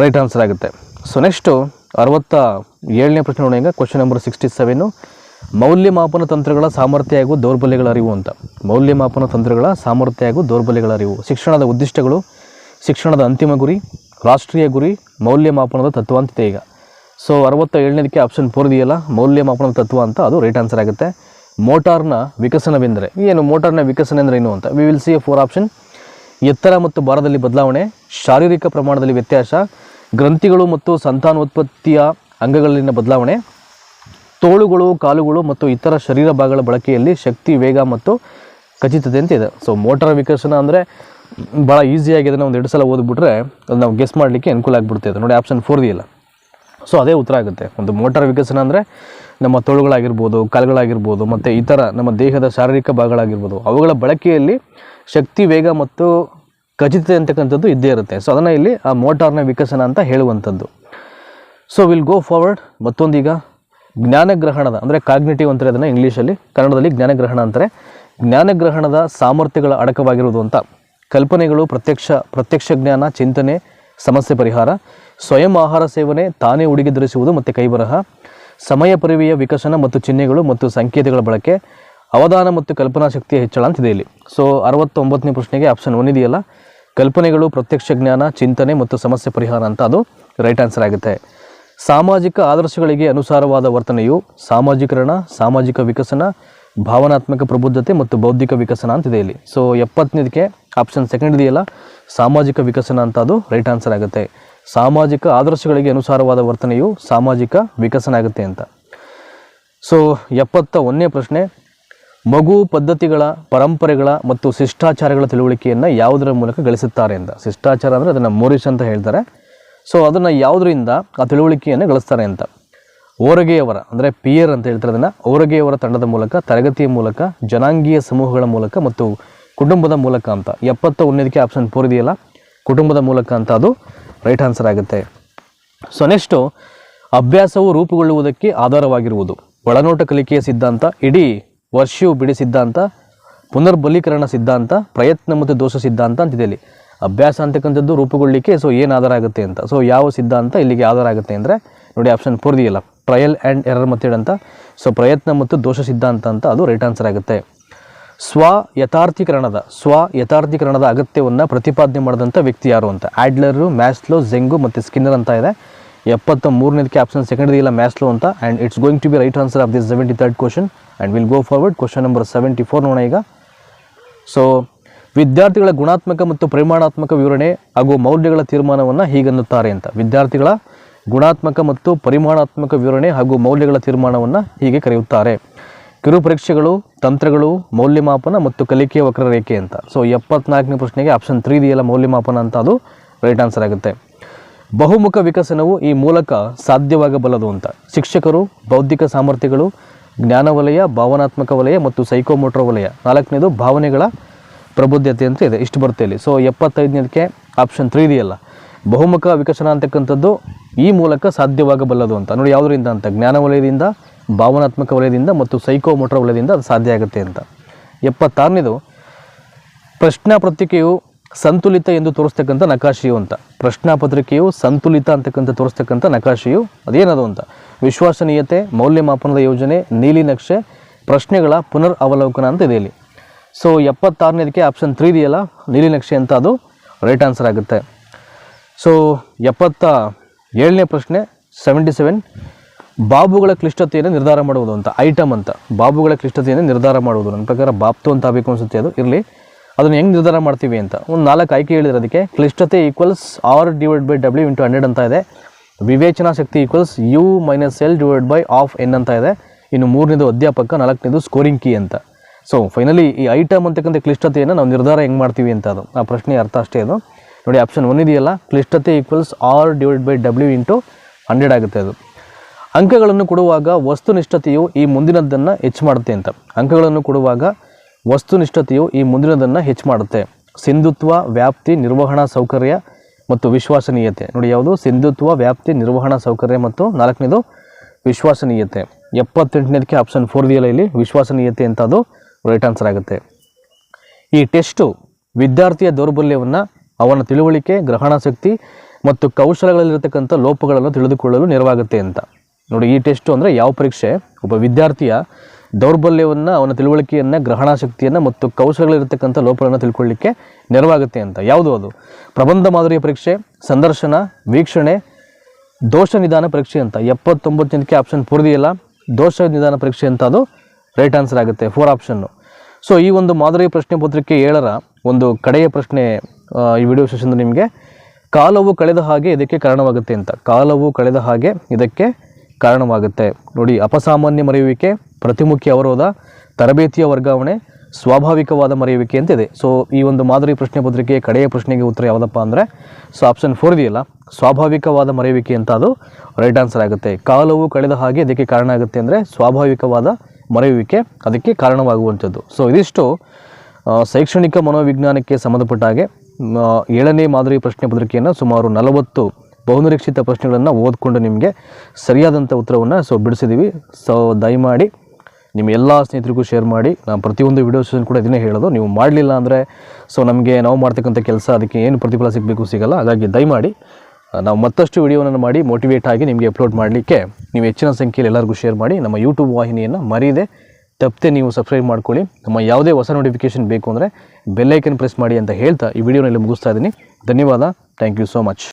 ರೈಟ್ ಆನ್ಸರ್ ಆಗುತ್ತೆ. ಸೊ ನೆಕ್ಸ್ಟು ಅರವತ್ತ ಏಳನೇ ಪ್ರಶ್ನೆ ನೋಡೋಣ ಈಗ. ಕ್ವಶನ್ ನಂಬರ್ ಸಿಕ್ಸ್ಟಿ ಸೆವೆನು ಮೌಲ್ಯಮಾಪನ ತಂತ್ರಗಳ ಸಾಮರ್ಥ್ಯ ಹಾಗೂ ದೌರ್ಬಲ್ಯಗಳ ಅರಿವು ಅಂತ. ಮೌಲ್ಯಮಾಪನ ತಂತ್ರಗಳ ಸಾಮರ್ಥ್ಯ ಹಾಗೂ ದೌರ್ಬಲ್ಯಗಳ ಅರಿವು. ಶಿಕ್ಷಣದ ಉದ್ದಿಷ್ಟಗಳು, ಶಿಕ್ಷಣದ ಅಂತಿಮ ಗುರಿ, ರಾಷ್ಟ್ರೀಯ ಗುರಿ, ಮೌಲ್ಯಮಾಪನದ ತತ್ವ ಅಂತಿದೆ ಈಗ. ಸೊ ಅರವತ್ತ ಏಳನೇದಕ್ಕೆ ಆಪ್ಷನ್ ಫೋರ್ ಇದೆಯಲ್ಲ ಮೌಲ್ಯಮಾಪನದ ತತ್ವ ಅಂತ ಅದು ರೈಟ್ ಆನ್ಸರ್ ಆಗುತ್ತೆ. ಮೋಟಾರ್ನ ವಿಕಸನವೆಂದರೆ, ಏನು ಮೋಟಾರ್ನ ವಿಕಸನ ಅಂದರೆ ಏನು ಅಂತ. We will see a four option ಎತ್ತರ ಮತ್ತು ಭಾರದಲ್ಲಿ ಬದಲಾವಣೆ, ಶಾರೀರಿಕ ಪ್ರಮಾಣದಲ್ಲಿ ವ್ಯತ್ಯಾಸ, ಗ್ರಂಥಿಗಳು ಮತ್ತು ಸಂತಾನೋತ್ಪತ್ತಿಯ ಅಂಗಗಳಲ್ಲಿನ ಬದಲಾವಣೆ ತೋಳುಗಳು, ಕಾಲುಗಳು ಮತ್ತು ಇತರ ಶರೀರ ಭಾಗಗಳ ಬಳಕೆಯಲ್ಲಿ ಶಕ್ತಿ, ವೇಗ ಮತ್ತು ಖಚಿತತೆ ಅಂತ ಇದೆ. ಸೊ ಮೋಟಾರ್ ವಿಕಸನ ಅಂದರೆ ಭಾಳ ಈಸಿಯಾಗಿ ಅದನ್ನು ಒಂದು ಎರಡು ಸಲ ಓದ್ಬಿಟ್ರೆ ಅದು ನಾವು ಗೆಸ್ ಮಾಡಲಿಕ್ಕೆ ಅನುಕೂಲ ಆಗಿಬಿಡ್ತದೆ. ನೋಡಿ ಆಪ್ಷನ್ ಫೋರ್ ಇಲ್ಲ. ಸೊ ಅದೇ ಉತ್ತರ ಆಗುತ್ತೆ. ಒಂದು ಮೋಟಾರ್ ವಿಕಸನ ಅಂದರೆ ನಮ್ಮ ತೋಳುಗಳಾಗಿರ್ಬೋದು, ಕಾಲುಗಳಾಗಿರ್ಬೋದು ಮತ್ತು ಇತರ ನಮ್ಮ ದೇಹದ ಶಾರೀರಿಕ ಭಾಗಗಳಾಗಿರ್ಬೋದು, ಅವುಗಳ ಬಳಕೆಯಲ್ಲಿ ಶಕ್ತಿ, ವೇಗ ಮತ್ತು ಖಚಿತತೆ ಅಂತಕ್ಕಂಥದ್ದು ಇದ್ದೇ ಇರುತ್ತೆ. ಸೊ ಅದನ್ನು ಇಲ್ಲಿ ಆ ಮೋಟಾರ್ನ ವಿಕಸನ ಅಂತ ಹೇಳುವಂಥದ್ದು. ಸೊ ವಿಲ್ ಗೋ ಫಾರ್ವರ್ಡ್ ಮತ್ತೊಂದೀಗ. ಜ್ಞಾನಗ್ರಹಣದ, ಅಂದರೆ ಕಾಗ್ನಿಟಿವ್ ಅಂತಾರೆ ಅದನ್ನು ಇಂಗ್ಲೀಷಲ್ಲಿ, ಕನ್ನಡದಲ್ಲಿ ಜ್ಞಾನಗ್ರಹಣ ಅಂತಾರೆ. ಜ್ಞಾನಗ್ರಹಣದ ಸಾಮರ್ಥ್ಯಗಳ ಅಡಕವಾಗಿರುವುದು ಅಂತ. ಕಲ್ಪನೆಗಳು, ಪ್ರತ್ಯಕ್ಷ ಪ್ರತ್ಯಕ್ಷ ಜ್ಞಾನ, ಚಿಂತನೆ, ಸಮಸ್ಯೆ ಪರಿಹಾರ. ಸ್ವಯಂ ಆಹಾರ ಸೇವನೆ, ತಾನೇ ಉಡುಗೆ ಧರಿಸುವುದು ಮತ್ತು ಕೈಬರಹ. ಸಮಯ ಪರಿವೆಯ ವಿಕಸನ ಮತ್ತು ಚಿಹ್ನೆಗಳು ಮತ್ತು ಸಂಕೇತಗಳ ಬಳಕೆ. ಅವಧಾನ ಮತ್ತು ಕಲ್ಪನಾ ಶಕ್ತಿಯ ಹೆಚ್ಚಳ ಅಂತಿದೆ ಇಲ್ಲಿ. ಸೊ ಅರವತ್ತೊಂಬತ್ತನೇ ಪ್ರಶ್ನೆಗೆ ಆಪ್ಷನ್ ಒನ್ ಇದೆಯಲ್ಲ? ಕಲ್ಪನೆಗಳು, ಪ್ರತ್ಯಕ್ಷ ಜ್ಞಾನ, ಚಿಂತನೆ ಮತ್ತು ಸಮಸ್ಯೆ ಪರಿಹಾರ ಅಂತ ಅದು. ರೈಟ್ ಆನ್ಸರ್ ಆಗುತ್ತೆ. ಸಾಮಾಜಿಕ ಆದರ್ಶಗಳಿಗೆ ಅನುಸಾರವಾದ ವರ್ತನೆಯು ಸಾಮಾಜಿಕರಣ, ಸಾಮಾಜಿಕ ವಿಕಸನ, ಭಾವನಾತ್ಮಕ ಪ್ರಬುದ್ಧತೆ ಮತ್ತು ಬೌದ್ಧಿಕ ವಿಕಸನ ಅಂತಿದೆ ಇಲ್ಲಿ. ಸೊ ಎಪ್ಪತ್ತನೇದಕ್ಕೆ ಆಪ್ಷನ್ ಸೆಕೆಂಡ್ ಇದೆಯಲ್ಲ? ಸಾಮಾಜಿಕ ವಿಕಸನ ಅಂತ ಅದು ರೈಟ್ ಆನ್ಸರ್ ಆಗುತ್ತೆ. ಸಾಮಾಜಿಕ ಆದರ್ಶಗಳಿಗೆ ಅನುಸಾರವಾದ ವರ್ತನೆಯು ಸಾಮಾಜಿಕ ವಿಕಸನ ಆಗುತ್ತೆ ಅಂತ. ಸೊ ಎಪ್ಪತ್ತ ಒಂದನೇ ಪ್ರಶ್ನೆ, ಮಗು ಪದ್ಧತಿಗಳ, ಪರಂಪರೆಗಳ ಮತ್ತು ಶಿಷ್ಟಾಚಾರಗಳ ತಿಳುವಳಿಕೆಯನ್ನು ಯಾವುದರ ಮೂಲಕ ಗಳಿಸುತ್ತಾರೆ ಅಂತ. ಶಿಷ್ಟಾಚಾರ ಅಂದರೆ ಅದನ್ನು ಮೋರಿಸ್ ಅಂತ ಹೇಳ್ತಾರೆ. ಸೊ ಅದನ್ನು ಯಾವುದರಿಂದ ಆ ತಿಳುವಳಿಕೆಯನ್ನು ಗಳಿಸ್ತಾರೆ ಅಂತ. ಓರಗೆಯವರ, ಅಂದರೆ ಪಿಯರ್ ಅಂತ ಹೇಳ್ತಾರೆ ಅದನ್ನು, ಓರಗೆಯವರ ತಂಡದ ಮೂಲಕ, ತರಗತಿಯ ಮೂಲಕ, ಜನಾಂಗೀಯ ಸಮೂಹಗಳ ಮೂಲಕ ಮತ್ತು ಕುಟುಂಬದ ಮೂಲಕ ಅಂತ. ಎಪ್ಪತ್ತ ಒಂದನೇದಕ್ಕೆ ಆಪ್ಷನ್ ಫೋರ್ ಇದೆಯಲ್ಲ ಕುಟುಂಬದ ಮೂಲಕ ಅಂತ ಅದು ರೈಟ್ ಆನ್ಸರ್ ಆಗುತ್ತೆ. ಸೊ ನೆಕ್ಸ್ಟು ಅಭ್ಯಾಸವು ರೂಪುಗೊಳ್ಳುವುದಕ್ಕೆ ಆಧಾರವಾಗಿರುವುದು. ಒಳನೋಟ ಕಲಿಕೆಯ ಸಿದ್ಧಾಂತ, ಇಡೀ ವರ್ಷವು ಬಿಡಿ ಸಿದ್ಧಾಂತ, ಪುನರ್ಬಲೀಕರಣ ಸಿದ್ಧಾಂತ, ಪ್ರಯತ್ನ ಮತ್ತು ದೋಷ ಸಿದ್ಧಾಂತ ಅಂತಿದೆ ಇಲ್ಲಿ. ಅಭ್ಯಾಸ ಅಂತಕ್ಕಂಥದ್ದು ರೂಪುಗೊಳ್ಳಲಿಕ್ಕೆ ಸೊ ಏನು ಆಧಾರ ಆಗುತ್ತೆ ಅಂತ. ಸೊ ಯಾವ ಸಿದ್ಧಾಂತ ಇಲ್ಲಿಗೆ ಆಧಾರ ಆಗುತ್ತೆ ಅಂದರೆ, ನೋಡಿ ಆಪ್ಷನ್ ಫೋರ್ ಇದೆಯಲ್ಲ ಟ್ರಯಲ್ ಆ್ಯಂಡ್ ಎರರ್ ಮೆಥಡ್ ಅಂತ. ಸೊ ಪ್ರಯತ್ನ ಮತ್ತು ದೋಷ ಸಿದ್ಧಾಂತ ಅಂತ ಅದು ರೈಟ್ ಆನ್ಸರ್ ಆಗುತ್ತೆ. ಸ್ವ ಯಥಾರ್ಥೀಕರಣದ ಸ್ವ ಯಥಾರ್ಥೀಕರಣದ ಅಗತ್ಯವನ್ನು ಪ್ರತಿಪಾದನೆ ಮಾಡಿದಂಥ ವ್ಯಕ್ತಿ ಯಾರು ಅಂತ. ಆ್ಯಡ್ಲರು ಮ್ಯಾಸ್ಲೋ ಜೆಂಗು ಮತ್ತು ಸ್ಕಿನ್ನರ್ ಅಂತ ಇದೆ. ಎಪ್ಪತ್ತ ಮೂರನೇದಕ್ಕೆ ಆಪ್ಷನ್ ಸೆಕೆಂಡ್ ಇಲ್ಲ ಮ್ಯಾಸ್ಲೋ ಅಂತ and it's going to be right answer of this seventy third question and will go forward question number seventy four ನೋಡೋಣ ಈಗ. ಸೊ ವಿದ್ಯಾರ್ಥಿಗಳ ಗುಣಾತ್ಮಕ ಮತ್ತು ಪರಿಮಾಣಾತ್ಮಕ ವಿವರಣೆ ಹಾಗೂ ಮೌಲ್ಯಗಳ ತೀರ್ಮಾನವನ್ನು ಹೀಗನ್ನುತ್ತಾರೆ ಅಂತ. ವಿದ್ಯಾರ್ಥಿಗಳ ಗುಣಾತ್ಮಕ ಮತ್ತು ಪರಿಮಾಣಾತ್ಮಕ ವಿವರಣೆ ಹಾಗೂ ಮೌಲ್ಯಗಳ ತೀರ್ಮಾನವನ್ನು ಹೀಗೆ ಕರೆಯುತ್ತಾರೆ. ಕಿರು ಪರೀಕ್ಷೆಗಳು, ತಂತ್ರಗಳು, ಮೌಲ್ಯಮಾಪನ ಮತ್ತು ಕಲಿಕೆಯ ವಕ್ರರೇಖೆ ಅಂತ. ಸೊ ಎಪ್ಪತ್ನಾಲ್ಕನೇ ಪ್ರಶ್ನೆಗೆ ಆಪ್ಷನ್ ತ್ರೀ ಇದೆಯಲ್ಲ ಮೌಲ್ಯಮಾಪನ ಅಂತ ಅದು ರೈಟ್ ಆನ್ಸರ್ ಆಗುತ್ತೆ. ಬಹುಮುಖ ವಿಕಸನವು ಈ ಮೂಲಕ ಸಾಧ್ಯವಾಗಬಲ್ಲದು ಅಂತ. ಶಿಕ್ಷಕರು, ಬೌದ್ಧಿಕ ಸಾಮರ್ಥ್ಯಗಳು ಜ್ಞಾನ ವಲಯ ಭಾವನಾತ್ಮಕ ವಲಯ ಮತ್ತು ಸೈಕೋಮೋಟ್ರೋ ವಲಯ. ನಾಲ್ಕನೇದು ಭಾವನೆಗಳ ಪ್ರಬುದ್ಧತೆ ಅಂತ ಇದೆ. ಇಷ್ಟು ಬರುತ್ತೆ ಇಲ್ಲಿ. ಸೊ ಎಪ್ಪತ್ತೈದನೇದಕ್ಕೆ ಆಪ್ಷನ್ ತ್ರೀ ಇದೆಯಲ್ಲ. ಬಹುಮುಖ ವಿಕಸನ ಅಂತಕ್ಕಂಥದ್ದು ಈ ಮೂಲಕ ಸಾಧ್ಯವಾಗಬಲ್ಲದು ಅಂತ. ನೋಡಿ, ಯಾವುದರಿಂದ ಅಂತ? ಜ್ಞಾನ ವಲಯದಿಂದ, ಭಾವನಾತ್ಮಕ ವಲಯದಿಂದ ಮತ್ತು ಸೈಕೋ ಮೋಟರ್ ವಲಯದಿಂದ ಅದು ಸಾಧ್ಯ ಆಗುತ್ತೆ ಅಂತ. ಎಪ್ಪತ್ತಾರನೇದು, ಪ್ರಶ್ನಾ ಪತ್ರಿಕೆಯು ಸಂತುಲಿತ ಎಂದು ತೋರಿಸ್ತಕ್ಕಂಥ ನಕಾಶೆಯು ಅಂತ. ಪ್ರಶ್ನಾ ಪತ್ರಿಕೆಯು ಸಂತುಲಿತ ಅಂತಕ್ಕಂಥ ತೋರಿಸ್ತಕ್ಕಂಥ ನಕಾಶೆಯು ಅದೇನದು ಅಂತ? ವಿಶ್ವಾಸನೀಯತೆ, ಮೌಲ್ಯಮಾಪನದ ಯೋಜನೆ, ನೀಲಿ ನಕ್ಷೆ, ಪ್ರಶ್ನೆಗಳ ಪುನರ್ ಅವಲೋಕನ ಅಂತ ಇದೆ ಇಲ್ಲಿ. ಸೊ ಎಪ್ಪತ್ತಾರನೇದಕ್ಕೆ ಆಪ್ಷನ್ ತ್ರೀ ಇದೆಯಲ್ಲ? ನೀಲಿ ನಕ್ಷೆ ಅಂತ ಅದು ರೈಟ್ ಆನ್ಸರ್ ಆಗುತ್ತೆ. ಸೊ ಎಪ್ಪತ್ತ ಏಳನೇ ಪ್ರಶ್ನೆ ಸೆವೆಂಟಿ ಸೆವೆನ್ ಬಾಬುಗಳ ಕ್ಲಿಷ್ಟತೆಯನ್ನು ನಿರ್ಧಾರ ಮಾಡುವುದು ಅಂತ ಐಟಮ್ ಅಂತ. ಬಾಬುಗಳ ಕ್ಲಿಷ್ಟತೆಯನ್ನು ನಿರ್ಧಾರ ಮಾಡುವುದು. ನನ್ನ ಪ್ರಕಾರ ಬಾಪ್ತು ಅಂತ ಆಗಬೇಕು ಅನಿಸುತ್ತೆ ಅದು. ಇರಲಿ. ಅದನ್ನು ಹೆಂಗೆ ನಿರ್ಧಾರ ಮಾಡ್ತೀವಿ ಅಂತ. ಒಂದು ನಾಲ್ಕು ಆಯ್ಕೆ ಹೇಳಿದ್ರೆ ಅದಕ್ಕೆ, ಕ್ಲಿಷ್ಟತೆ equals R divide by W into hundred ಅಂತ ಇದೆ. ವಿವೇಚನಾ ಶಕ್ತಿ equals U minus L divide by half N ಅಂತ ಇದೆ. ಇನ್ನು ಮೂರನೇದು ಅಧ್ಯಾಪಕ, ನಾಲ್ಕನೇದು ಸ್ಕೋರಿಂಗ್ ಕೀ ಅಂತ. ಸೊ ಫೈನಲಿ ಈ ಐಟಮ್ ಅಂತಕ್ಕಂಥ ಕ್ಲಿಷ್ಟತೆಯನ್ನು ನಾವು ನಿರ್ಧಾರ ಹೆಂಗೆ ಮಾಡ್ತೀವಿ ಅಂತ ಅದು? ಆ ಪ್ರಶ್ನೆ ಅರ್ಥ ಅಷ್ಟೇ ಅದು. ನೋಡಿ ಆಪ್ಷನ್ ಒನ್ ಇದೆಯಲ್ಲ? ಕ್ಲಿಷ್ಟತೆ equals R divide by W into hundred ಆಗುತ್ತೆ ಅದು. ಅಂಕಗಳನ್ನು ಕೊಡುವಾಗ ವಸ್ತುನಿಷ್ಠತೆಯು ಈ ಮುಂದಿನದ್ದನ್ನು ಹೆಚ್ಚು ಮಾಡುತ್ತೆ ಅಂತ. ಅಂಕಗಳನ್ನು ಕೊಡುವಾಗ ವಸ್ತುನಿಷ್ಠತೆಯು ಈ ಮುಂದಿನದನ್ನು ಹೆಚ್ಚು ಮಾಡುತ್ತೆ. ಸಿಂಧುತ್ವ, ವ್ಯಾಪ್ತಿ, ನಿರ್ವಹಣಾ ಸೌಕರ್ಯ ಮತ್ತು ವಿಶ್ವಾಸನೀಯತೆ. ನೋಡಿ, ಯಾವುದು? ಸಿಂಧುತ್ವ, ವ್ಯಾಪ್ತಿ, ನಿರ್ವಹಣಾ ಸೌಕರ್ಯ ಮತ್ತು ನಾಲ್ಕನೇದು ವಿಶ್ವಾಸನೀಯತೆ. ಎಪ್ಪತ್ತೆಂಟನೇದಕ್ಕೆ ಆಪ್ಷನ್ ಫೋರ್ ಇದೆಯಲ್ಲ ಇಲ್ಲಿ? ವಿಶ್ವಾಸನೀಯತೆ ಅಂತ ಅದು. ರೈಟ್ ಆನ್ಸರ್ ಆಗುತ್ತೆ. ಈ ಟೆಸ್ಟು ವಿದ್ಯಾರ್ಥಿಯ ದೌರ್ಬಲ್ಯವನ್ನು, ಅವನ ತಿಳುವಳಿಕೆ ಗ್ರಹಣಾಸಕ್ತಿ ಮತ್ತು ಕೌಶಲಗಳಲ್ಲಿರತಕ್ಕಂಥ ಲೋಪಗಳನ್ನು ತಿಳಿದುಕೊಳ್ಳಲು ನೆರವಾಗುತ್ತೆ ಅಂತ. ನೋಡಿ, ಈ ಟೆಸ್ಟು ಅಂದರೆ ಯಾವ ಪರೀಕ್ಷೆ? ಒಬ್ಬ ವಿದ್ಯಾರ್ಥಿಯ ದೌರ್ಬಲ್ಯವನ್ನು, ಅವನ ತಿಳುವಳಿಕೆಯನ್ನು ಗ್ರಹಣಾಶಕ್ತಿಯನ್ನು ಮತ್ತು ಕೌಶಲಗಳಿರತಕ್ಕಂಥ ಲೋಪಗಳನ್ನು ತಿಳ್ಕೊಳ್ಳಿಕ್ಕೆ ನೆರವಾಗುತ್ತೆ ಅಂತ. ಯಾವುದು ಅದು? ಪ್ರಬಂಧ ಮಾದರಿಯ ಪರೀಕ್ಷೆ, ಸಂದರ್ಶನ, ವೀಕ್ಷಣೆ, ದೋಷ ನಿಧಾನ ಪರೀಕ್ಷೆ ಅಂತ. ಎಪ್ಪತ್ತೊಂಬತ್ತು ಜನಕ್ಕೆ ಆಪ್ಷನ್ ಪೂರ್ದಿಯಲ್ಲ. ದೋಷ ನಿಧಾನ ಪರೀಕ್ಷೆ ಅಂತ ಅದು ರೈಟ್ ಆನ್ಸರ್ ಆಗುತ್ತೆ. ಫೋರ್ ಆಪ್ಷನ್ನು ಸೊ ಈ ಒಂದು ಮಾದರಿ ಪ್ರಶ್ನೆ ಪತ್ರಿಕೆ ಏಳರ ಒಂದು ಕಡೆಯ ಪ್ರಶ್ನೆ ಈ ವಿಡಿಯೋ ಸೆಷನ್ ನಿಮಗೆ, ಕಾಲವು ಕಳೆದ ಹಾಗೆ ಇದಕ್ಕೆ ಕಾರಣವಾಗುತ್ತೆ ಅಂತ. ಕಾಲವು ಕಳೆದ ಹಾಗೆ ಇದಕ್ಕೆ ಕಾರಣವಾಗುತ್ತೆ. ನೋಡಿ, ಅಪಸಾಮಾನ್ಯ ಮರೆಯುವಿಕೆ, ಪ್ರತಿಮುಖಿ ಅವರೋಧ, ತರಬೇತಿಯ ವರ್ಗಾವಣೆ, ಸ್ವಾಭಾವಿಕವಾದ ಮರೆಯುವಿಕೆ ಅಂತಿದೆ. ಸೊ ಈ ಒಂದು ಮಾದರಿ ಪ್ರಶ್ನೆ ಪತ್ರಿಕೆಯ ಕಡೆಯ ಪ್ರಶ್ನೆಗೆ ಉತ್ತರ ಯಾವುದಪ್ಪ ಅಂದರೆ ಸೊ ಆಪ್ಷನ್ ಫೋರ್ ಇದೆಯಲ್ಲ, ಸ್ವಾಭಾವಿಕವಾದ ಮರೆಯುವಿಕೆ ಅಂತ ಅದು ರೈಟ್ ಆನ್ಸರ್ ಆಗುತ್ತೆ. ಕಾಲವು ಕಳೆದ ಹಾಗೆ ಇದಕ್ಕೆ ಕಾರಣ ಆಗುತ್ತೆ ಅಂದರೆ, ಸ್ವಾಭಾವಿಕವಾದ ಮರೆಯುವಿಕೆ ಅದಕ್ಕೆ ಕಾರಣವಾಗುವಂಥದ್ದು. ಸೊ ಇದಿಷ್ಟು ಶೈಕ್ಷಣಿಕ ಮನೋವಿಜ್ಞಾನಕ್ಕೆ ಸಂಬಂಧಪಟ್ಟ ಹಾಗೆ ಏಳನೇ ಮಾದರಿ ಪ್ರಶ್ನೆ ಪತ್ರಿಕೆಯನ್ನು ಸುಮಾರು ನಲವತ್ತು ಬಹುನಿರೀಕ್ಷಿತ ಪ್ರಶ್ನೆಗಳನ್ನು ಓದ್ಕೊಂಡು ನಿಮಗೆ ಸರಿಯಾದಂಥ ಉತ್ತರವನ್ನು ಸೊ ಬಿಡಿಸಿದ್ದೀವಿ ಸೊ ದಯಮಾಡಿ ನಿಮ್ಮ ಎಲ್ಲ ಸ್ನೇಹಿತರಿಗೂ ಶೇರ್ ಮಾಡಿ. ನಾನು ಪ್ರತಿಯೊಂದು ವಿಡಿಯೋ ಸೆಷನ್ ಕೂಡ ಇದನ್ನೇ ಹೇಳೋದು. ನೀವು ಮಾಡಲಿಲ್ಲ ಅಂದರೆ ಸೊ ನಮಗೆ ನಾವು ಮಾಡ್ತಕ್ಕಂಥ ಕೆಲಸ ಅದಕ್ಕೆ ಏನು ಪ್ರತಿಫಲ ಸಿಗಬೇಕು ಸಿಗಲ್ಲ. ಹಾಗಾಗಿ ದಯಮಾಡಿ ನಾವು ಮತ್ತಷ್ಟು ವಿಡಿಯೋವನ್ನು ಮಾಡಿ ಮೋಟಿವೇಟ್ ಆಗಿ ನಿಮಗೆ ಅಪ್ಲೋಡ್ ಮಾಡಲಿಕ್ಕೆ ನೀವು ಹೆಚ್ಚಿನ ಸಂಖ್ಯೆಯಲ್ಲಿ ಎಲ್ಲರಿಗೂ ಶೇರ್ ಮಾಡಿ ನಮ್ಮ ಯೂಟ್ಯೂಬ್ ವಾಹಿನಿಯನ್ನು ಮರೀದೆ ತಪ್ಪದೆ ನೀವು ಸಬ್ಸ್ಕ್ರೈಬ್ ಮಾಡ್ಕೊಳ್ಳಿ. ನಮ್ಮ ಯಾವುದೇ ಹೊಸ ನೋಟಿಫಿಕೇಷನ್ ಬೇಕು ಅಂದರೆ ಬೆಲ್ಲೈಕನ್ ಪ್ರೆಸ್ ಮಾಡಿ ಅಂತ ಹೇಳ್ತಾ ಈ ವಿಡಿಯೋನಲ್ಲಿ ಮುಗಿಸ್ತಾ ಇದ್ದೀನಿ. ಧನ್ಯವಾದ. Thank you so much